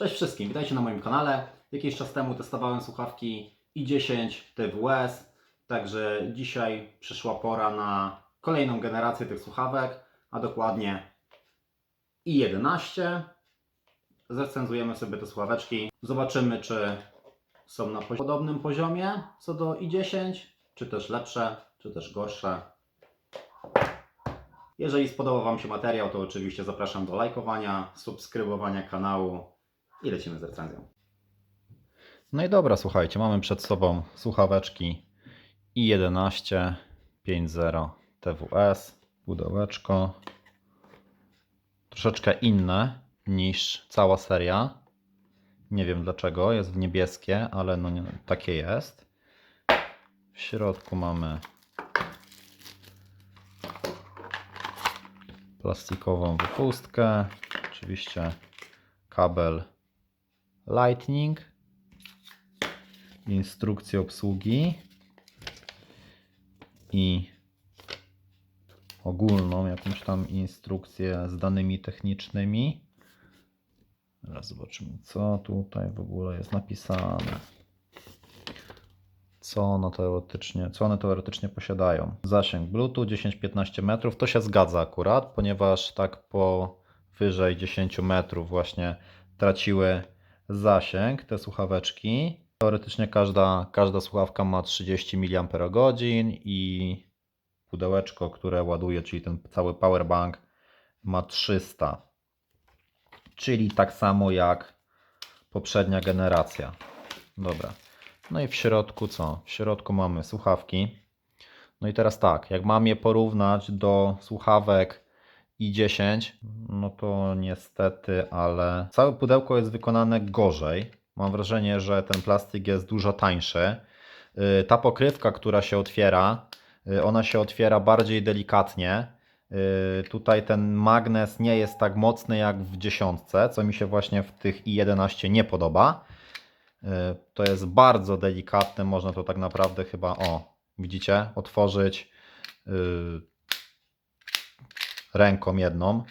Cześć wszystkim, witajcie na moim kanale. Jakiś czas temu testowałem słuchawki i10 TWS, także dzisiaj przyszła pora na kolejną generację tych słuchawek, a dokładnie i11. Zrecenzujemy sobie te słuchaweczki, zobaczymy czy są na podobnym poziomie co do i10, czy też lepsze, czy też gorsze. Jeżeli spodobał Wam się materiał, to oczywiście zapraszam do lajkowania, subskrybowania kanału i lecimy z recenzją. No i dobra, słuchajcie, mamy przed sobą słuchaweczki i11 5.0 TWS, pudełeczko. Troszeczkę inne niż cała seria. Nie wiem dlaczego, jest w niebieskie, ale no nie, takie jest. W środku mamy plastikową wypustkę, oczywiście kabel Lightning, instrukcję obsługi i ogólną jakąś tam instrukcję z danymi technicznymi. Teraz zobaczymy, co tutaj w ogóle jest napisane. Co one teoretycznie, co one teoretycznie posiadają. Zasięg Bluetooth 10-15 metrów. To się zgadza akurat, ponieważ tak powyżej 10 metrów właśnie traciły zasięg te słuchaweczki. Teoretycznie każda, każda słuchawka ma 30 mAh i pudełeczko, które ładuje, czyli ten cały powerbank ma 300. Czyli tak samo jak poprzednia generacja. Dobra. No i w środku co? W środku mamy słuchawki. No i teraz tak, jak mam je porównać do słuchawek i10, no to niestety, ale całe pudełko jest wykonane gorzej. Mam wrażenie, że ten plastik jest dużo tańszy. Yy, Ta pokrywka, która się otwiera, yy, ona się otwiera bardziej delikatnie. Yy, Tutaj ten magnes nie jest tak mocny jak w dziesiątce, co mi się właśnie w tych i11 nie podoba. To jest bardzo delikatne, można to tak naprawdę chyba, o, widzicie, otworzyć ręką jedną.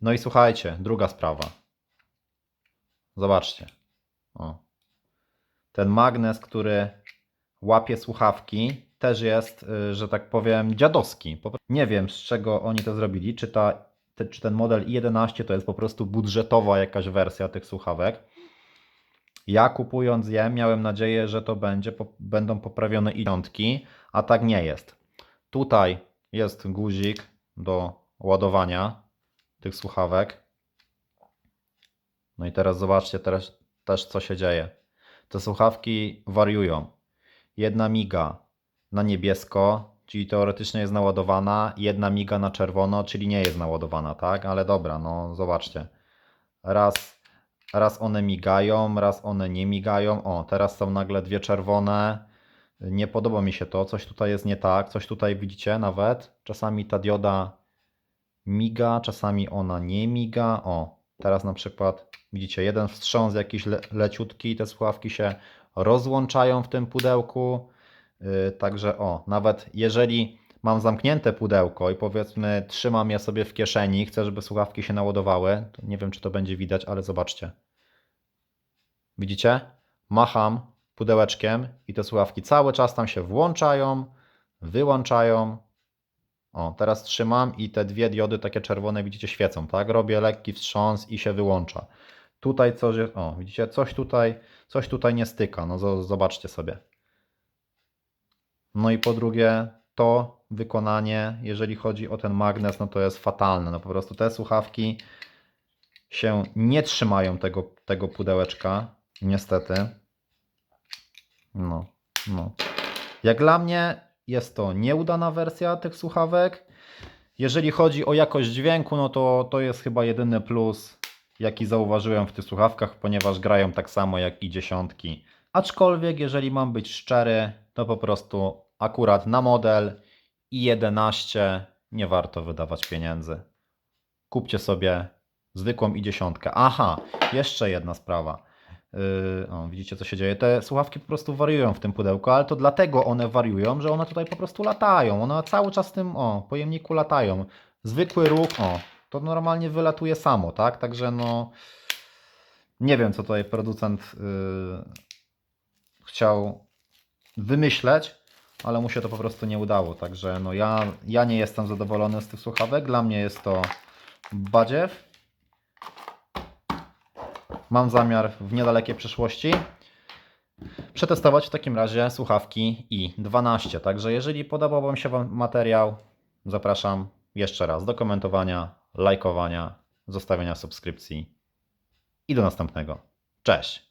No i słuchajcie, druga sprawa. Zobaczcie. O. Ten magnes, który łapie słuchawki, też jest, y, że tak powiem, dziadowski. Nie wiem, z czego oni to zrobili. Czy, ta, te, czy ten model i11 to jest po prostu budżetowa jakaś wersja tych słuchawek. Ja kupując je, miałem nadzieję, że to będzie, po, będą poprawione i a tak nie jest. Tutaj jest guzik do ładowania tych słuchawek. No i teraz zobaczcie teraz też co się dzieje. Te słuchawki wariują. Jedna miga na niebiesko, czyli teoretycznie jest naładowana, jedna miga na czerwono, czyli nie jest naładowana, tak? Ale dobra, no zobaczcie. Raz, raz one migają, raz one nie migają. O, teraz są nagle dwie czerwone. Nie podoba mi się to, coś tutaj jest nie tak, coś tutaj widzicie nawet. Czasami ta dioda miga, czasami ona nie miga. O, teraz na przykład widzicie jeden wstrząs jakiś le leciutki, te słuchawki się rozłączają w tym pudełku. Yy, także o, nawet jeżeli mam zamknięte pudełko i powiedzmy trzymam je sobie w kieszeni, chcę, żeby słuchawki się naładowały, nie wiem czy to będzie widać, ale zobaczcie. Widzicie? Macham pudełeczkiem i te słuchawki cały czas tam się włączają, wyłączają, o, teraz trzymam i te dwie diody takie czerwone, widzicie, świecą, tak? Robię lekki wstrząs i się wyłącza. Tutaj coś o, widzicie, coś tutaj, coś tutaj nie styka, no zo- zobaczcie sobie. No i po drugie, to wykonanie, jeżeli chodzi o ten magnes, no to jest fatalne. No po prostu te słuchawki się nie trzymają tego, tego pudełeczka, niestety. No, no. Jak dla mnie jest to nieudana wersja tych słuchawek. Jeżeli chodzi o jakość dźwięku, no to to jest chyba jedyny plus, jaki zauważyłem w tych słuchawkach, ponieważ grają tak samo jak i dziesiątki. Aczkolwiek, jeżeli mam być szczery, to po prostu akurat na model i11 nie warto wydawać pieniędzy. Kupcie sobie zwykłą i dziesiątkę. Aha, jeszcze jedna sprawa. Yy, o, widzicie co się dzieje? Te słuchawki po prostu wariują w tym pudełku, ale to dlatego one wariują, że one tutaj po prostu latają. One cały czas w tym o, pojemniku latają. Zwykły ruch, o, to normalnie wylatuje samo, tak? Także no Nie wiem, co tutaj producent yy, chciał wymyśleć, ale mu się to po prostu nie udało. Także no ja, ja nie jestem zadowolony z tych słuchawek. Dla mnie jest to badziew. Mam zamiar w niedalekiej przyszłości przetestować w takim razie słuchawki i12. Także jeżeli podobał Wam się Wam materiał, zapraszam jeszcze raz do komentowania, lajkowania, zostawienia subskrypcji i do następnego. Cześć!